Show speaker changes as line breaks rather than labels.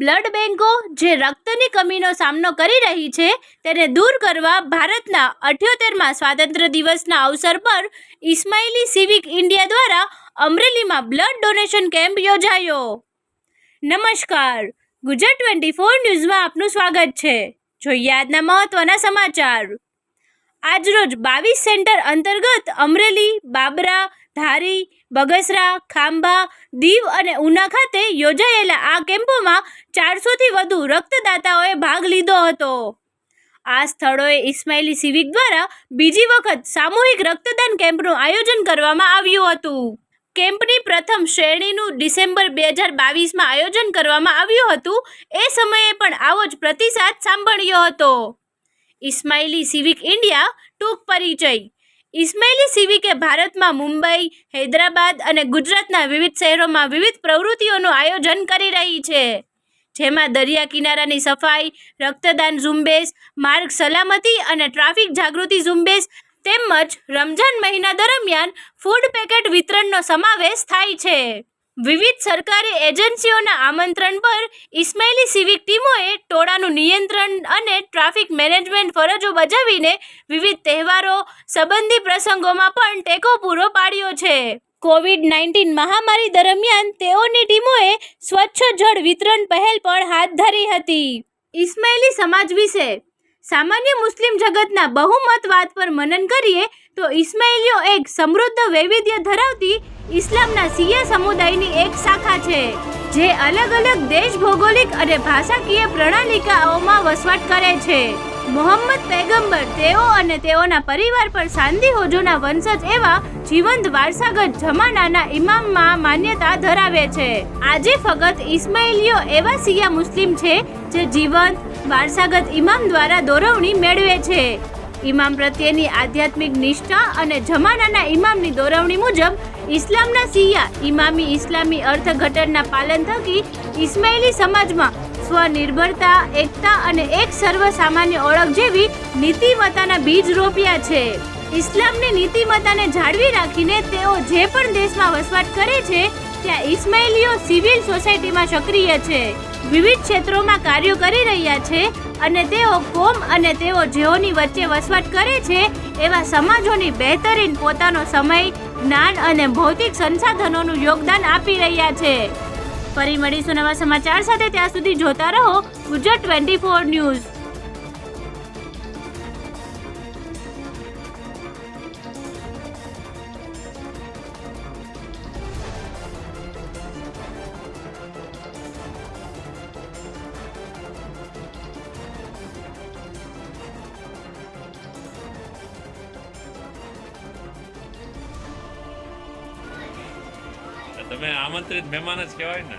Blood બેન્કો જે રક્તની કમીનો સામનો કરી રહી છે, તેને દૂર કરવા ભારતના અઠ્યોતેરમાં સ્વાતંત્ર્ય દિવસના અવસર પર ઇસ્માઇલી સિવિક ઇન્ડિયા દ્વારા અમરેલીમાં બ્લડ ડોનેશન કેમ્પ યોજાયો. નમસ્કાર, ગુજરાત ટ્વેન્ટી ફોર ન્યૂઝમાં આપનું સ્વાગત છે. જોઈએ આજના મહત્વના સમાચાર. આજરોજ બાવીસ સેન્ટર અંતર્ગત અમરેલી, બાબરા, ધારી બગસરા, ખાંભા, દીવ અને ઉના ખાતે યોજાયેલા આ કેમ્પોમાં ચારસોથી વધુ રક્તદાતાઓએ ભાગ લીધો હતો. આ સ્થળોએ ઇસ્માઇલી સિવિક દ્વારા બીજી વખત સામૂહિક રક્તદાન કેમ્પનું આયોજન કરવામાં આવ્યું હતું. કેમ્પની પ્રથમ શ્રેણીનું ડિસેમ્બર બે હજાર બાવીસમાં આયોજન કરવામાં આવ્યું હતું. એ સમયે પણ આવો જ પ્રતિસાદ સાંભળ્યો હતો. ઇસ્માઇલી સિવિક ઇન્ડિયા ટૂંક પરિચય. ઇસ્માઇલી સિવિકે ભારતમાં મુંબઈ, હૈદરાબાદ અને ગુજરાતના વિવિધ શહેરોમાં વિવિધ પ્રવૃત્તિઓનું આયોજન કરી રહી છે. જેમાં દરિયા કિનારાની સફાઈ, રક્તદાન ઝુંબેશ, માર્ગ સલામતી અને ટ્રાફિક જાગૃતિ ઝુંબેશ તેમજ રમઝાન મહિના દરમિયાન ફૂડ પેકેટ વિતરણનો સમાવેશ થાય છે. વિવિધ સરકારી એજન્સીઓના આમંત્રણ પર ઇસ્માઇલી સિવિક ટીમોએ ટોળાનું નિયંત્રણ અને ટ્રાફિક મેનેજમેન્ટ ફરજો બજાવીને વિવિધ તહેવારો, સંબંધી પ્રસંગોમાં પણ ટેકો પૂરો પાડ્યો છે. કોવિડ નાઇન્ટીન મહામારી દરમિયાન તેઓની ટીમોએ સ્વચ્છ જળ વિતરણ પહેલ પણ હાથ ધરી હતી. ઇસ્માઇલી સમાજ વિશે, સામાન્ય મુસ્લિમ જગતના બહુમતવાદ પર મનન કરીએ તો ઇસ્માઇલીઓ એક સમૃદ્ધ વૈવિધ્ય ધરાવતી ઇસ્લામના સિયા સમુદાયની એક શાખા છે, જે અલગ અલગ દેશ ભૌગોલિક અને ભાષાકીય પ્રણાલિકાઓમાં વસવાટ કરે છે. મોહમ્મદ પૈગંબર તેઓ અને તેઓના પરિવાર પર સાંદી હોજોના વંશજ એવા જીવંત વારસાગત જમાનાના ઇમામમાં માન્યતા ધરાવે છે. આજે ફક્ત ઇસ્માઇલીઓ એવા સિયા મુસ્લિમ છે, જે જીવંત, વારસાગત ઇમામ દ્વારા દોરવણી મેળવે છે. ઇમામ પ્રત્યેની આધ્યાત્મિક નિષ્ઠા અને જમાનાના ઇમામની દોરવણી મુજબ ઇસ્લામના સિયા ઇમામી ઇસ્લામી અર્થઘટનના પાલન થકી ઇસ્માઇલી સમાજમાં સ્વનિર્ભરતા, એકતા અને એક સર્વસામાન્ય ઓળખ જેવી નીતિમત્તાના બીજ રોપ્યા છે. ઇસ્લામની નીતિમત્તાને જાળવી રાખીને તેઓ જે પણ દેશમાં વસવાટ કરે છે, ત્યાં ઇસ્માઇલીઓ સિવિલ સોસાયટીમાં સક્રિય છે. વિવિધ ક્ષેત્રોમાં કાર્યો કરી રહ્યા છે અને તેઓ કોમ અને તેઓ જેઓની વચ્ચે વસવાટ કરે છે, એવા સમાજોની બહેતરીન પોતાનો સમય જ્ઞાન અને ભૌતિક સંસાધનોનું યોગદાન આપી રહ્યા છે. ફરી મળીશું નવા સમાચાર સાથે. ત્યાં સુધી જોતા રહો ગુજરાત ટ્વેન્ટી ફોર ન્યૂઝ.
તમે આમંત્રિત મહેમાન જ કહેવાય ને.